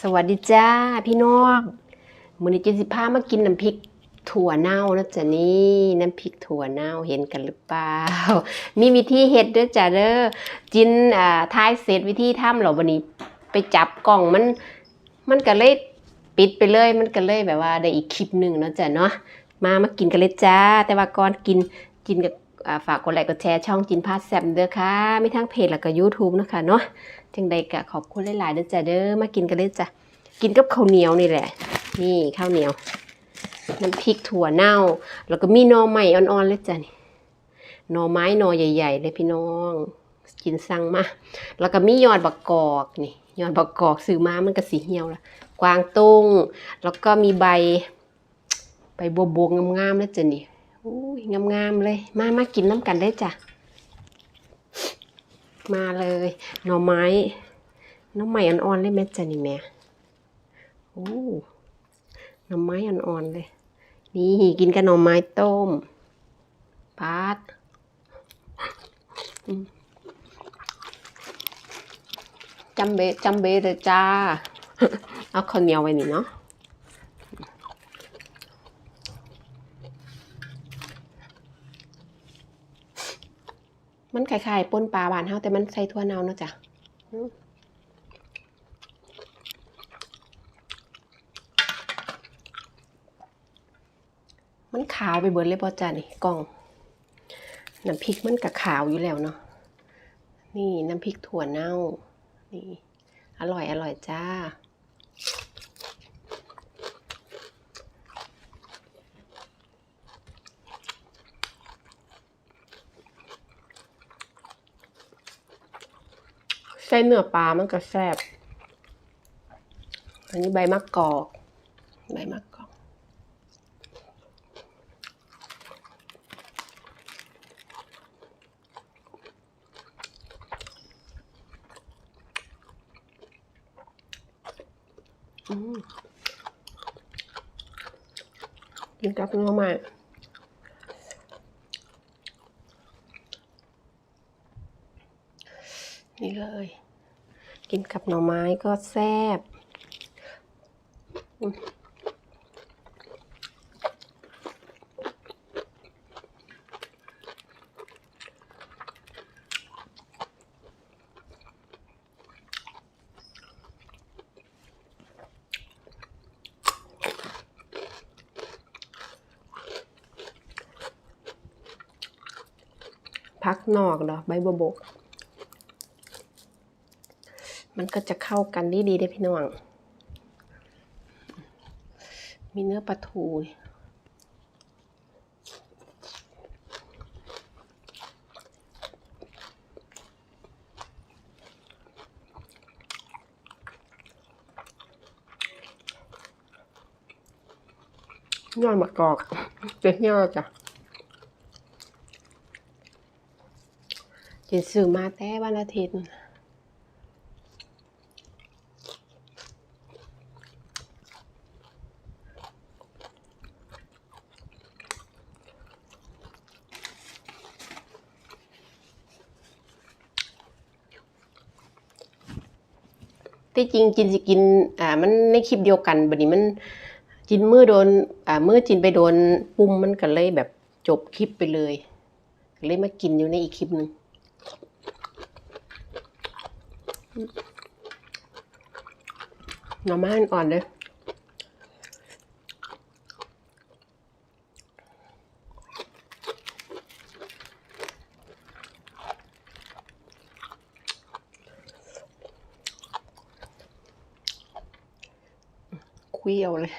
สวัสดีจ้าพี่น้องมือนี้เจนสิพามากินน้ำพริกถั่วเน่านะจ๊ะนี่น้ำพริกถั่วเน่าเห็นกันหรือเปล่า มีวิธีเฮ็ดด้อจ้ะเด้อจินอ่าทายเสร็จวิธีทำแล้ววันนี้ ไปจับกล่องมัน มันก็เลยปิดไปเลยมันก็เลยแบบว่าได้อีกคลิปหนึ่งเนาะจ้ะเนาะมามากินกันเลยจ้า แต่ว่าก่อนกินกินกับ ฝากกดไลค์กดแชร์ช่องจินพาสแซมเด้อค่ะไมีทั้งเพจแล้วก็ YouTube นะคะเนาะจังใดก็ขอบคุณหลายๆเด้อจ้ะเด้อมากินกันเลยจ้ะกินกับข้าวเหนียวนี่แหละ นี่ข้าวเหนียวน้ำพริกถั่วเน่า แล้วก็มีน่อไม้อ่อนๆเลยจ้ะนี่นอไม้นอใหญ่ ๆ เลยพี่น้องกินสั่งมา แล้วก็มียอดบักกอกนี่ยอดบักกอกซื้อมามันก็สีเหี่ยวละกวางตุ้งแล้วก็มีใบ ใบบัวบวงามๆเลยจ้ะนี่ อุ้ยงามๆเลย มามากินน้ำกันได้จ้ะ มาเลย หน่อไม้หน่อไม้อ่อนๆเลยแม่จ้ะนี่แม่โอ้หน่อไม้อ่อนๆเลย นี่กินกับหน่อไม้ต้มปาดจำเบจำเบเลยจ้า เอาข้าวเหนียวไว้นี่เนาะ มันคล้ายๆป่นปลาบานเฮาแต่มันใส่ถั่วเน่าเนาะจ้ะมันขาวไปเบิดเลยป่ะจ้ะนี่กล่องน้ำพริกมันกะขาวอยู่แล้วเนาะนี่น้ำพริกถั่วเน่านี่อร่อยอร่อยจ้า ใส่เนื้อปลามันก็แซ่บ อันนี้ใบมะกอก ใบมะกอก อืมกินกับเนื้อใหม่นี่เลย กินกับหน่อไม้ก็แซ่บพักนอกดอใบบัวบก มันก็จะเข้ากันดีดีๆได้พี่น้อง มีเนื้อปลาทูนี่ยอดมะกอกเจ๊ยอจ้ะจินซื้อมาแต่วันอาทิตย์ ที่จริงจินสิกินอ่ามันในคลิปเดียวกันบัดนี้มันจินมือโดนอ่ามือจินไปโดนปุ่มมันก็เลยแบบจบคลิปไปเลยก็เลยมากินอยู่ในอีกคลิปหนึ่งหน่อไม้อ่อนเลย คุยเอาเลย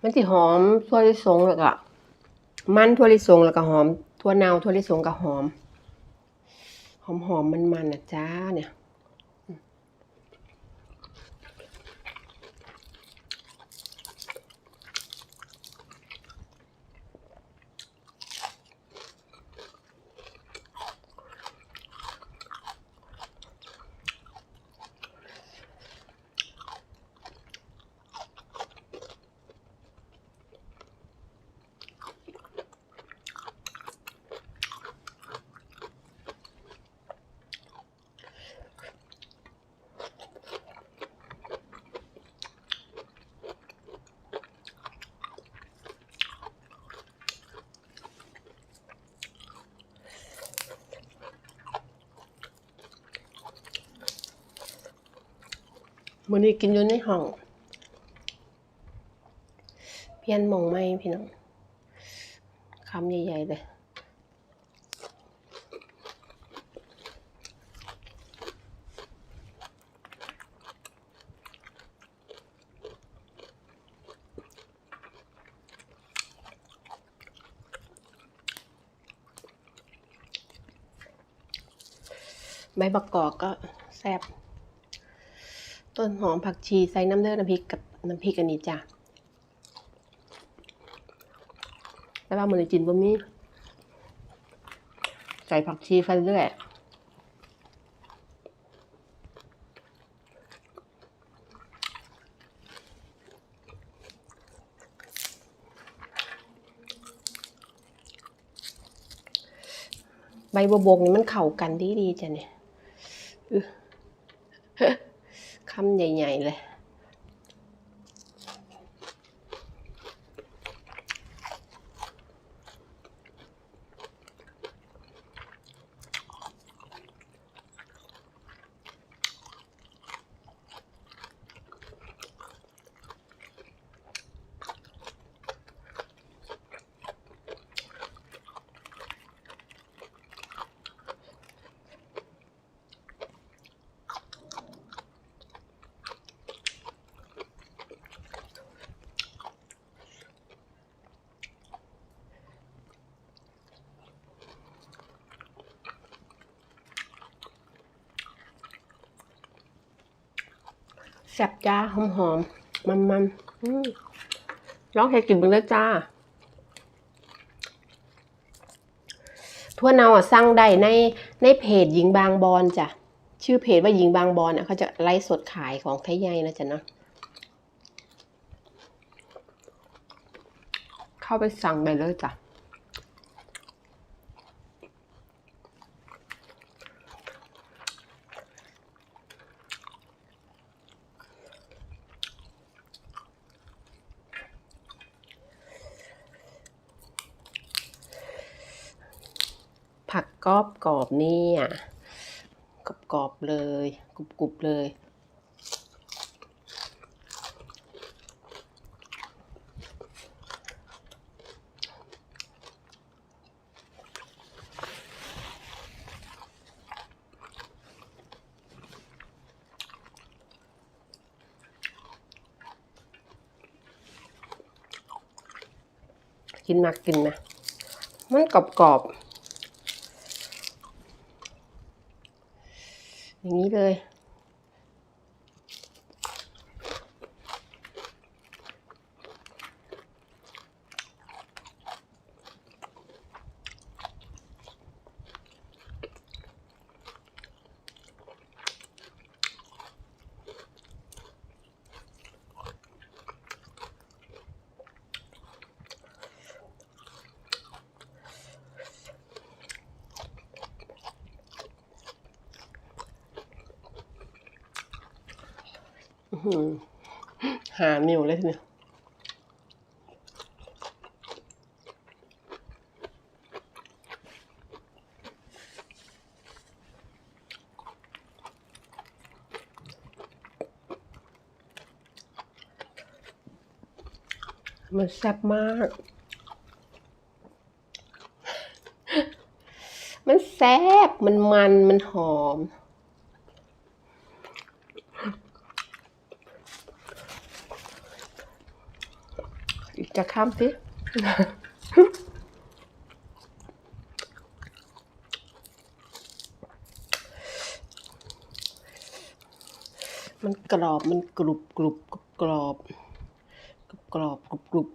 มันสิหอมทั่วลิสงแล้วก็มันทั่วลิสงแล้วก็หอมทั่วเนาทั่วลิสงก็หอม หอมหอมมันมันนะจ้าเนี่ย มื้อนี้กินอยู่ในห้อง เปลี่ยนหมองไหมพี่น้องคำใหญ่ๆเลยใบบักกอกก็แซ่บ ต้นหอมผักชีใส่น้ำเลือดน้ำพริกกับน้ำพริกอันนี้จ้ะแล้วว่ามันจะกินบ่มีใส่ผักชีไปเรื่อยใบบัวบกนี่มันเข้ากันดีดีจ้ะเนี่ย คำใหญ่ ๆ เลย แซ่บจ้าหอมหอมมันมันๆอืมลองให้กินเบิ่งเลยจ้า ทั่วเนาอะสั่งได้ในในเพจหญิงบางบอนจ้ะ ชื่อเพจว่าหญิงบางบอนอะเขาจะไลฟ์สดขายของไทยใหญ่นะจ๊ะเนาะเข้าไปสั่งไปเลยจ้ะ ผั กรอบกรอบเนี่ยกรอบกรอบเลยกรุบกรุบเลย กินมากกินนะมันกรอบกรอบ อย่างนี้เลย หือหนิ้วเลยทีเนี้ยมันแซ่บมาก มันแซ่บ มันมัน มันหอม จะข้ามสิมันกรอบมันกรุบกรุบกรอบกรอบกรุบกรุบ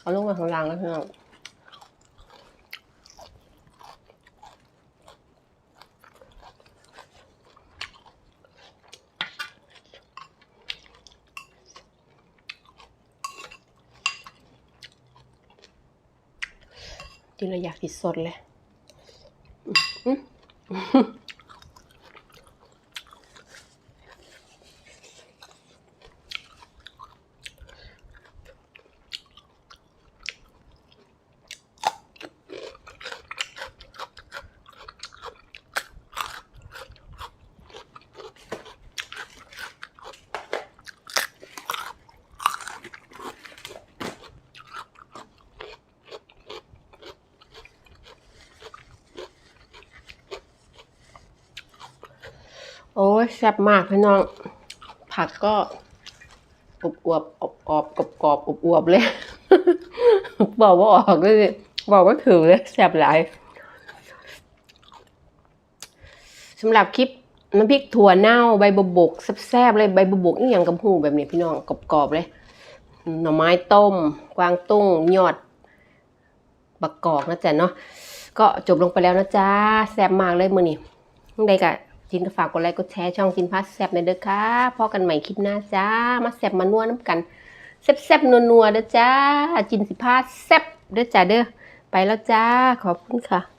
เอาลงมาข้างล่างแล้วพี่น้อง กินแล้วอยากติดสดเลย แซ่บมากพี่น้อง ผักก็อบอวบอบออบกรอบกรอบอบอวบเลยบอกว่าออกเลยบอกว่าถือเลยแซ่บหลายสำหรับคลิปน้ำพริกถั่วเน่าใบบวบกแซ่บๆเลยใบบวบกนี่อย่างกับหูแบบนี้พี่น้องกรอบๆเลย หน่อไม้ต้ม กวางตุ้งยอดบักกอกนะจ๊ะเนาะก็จบลงไปแล้วนะจ๊ะแซ่บมากเลยมือนี่ยังไงกะ จินก็ฝากกดไลค์กดแชร์ช่องจินพัสแซบในเด้อค่ะพอกันใหม่คลิปหน้าจ้า มาแซบมานัวน้ำกันแซบแซบนัวๆเด้อจ้า จินสิพาแซบเด้อจ้าเด้อไปแล้วจ้าขอบคุณค่ะ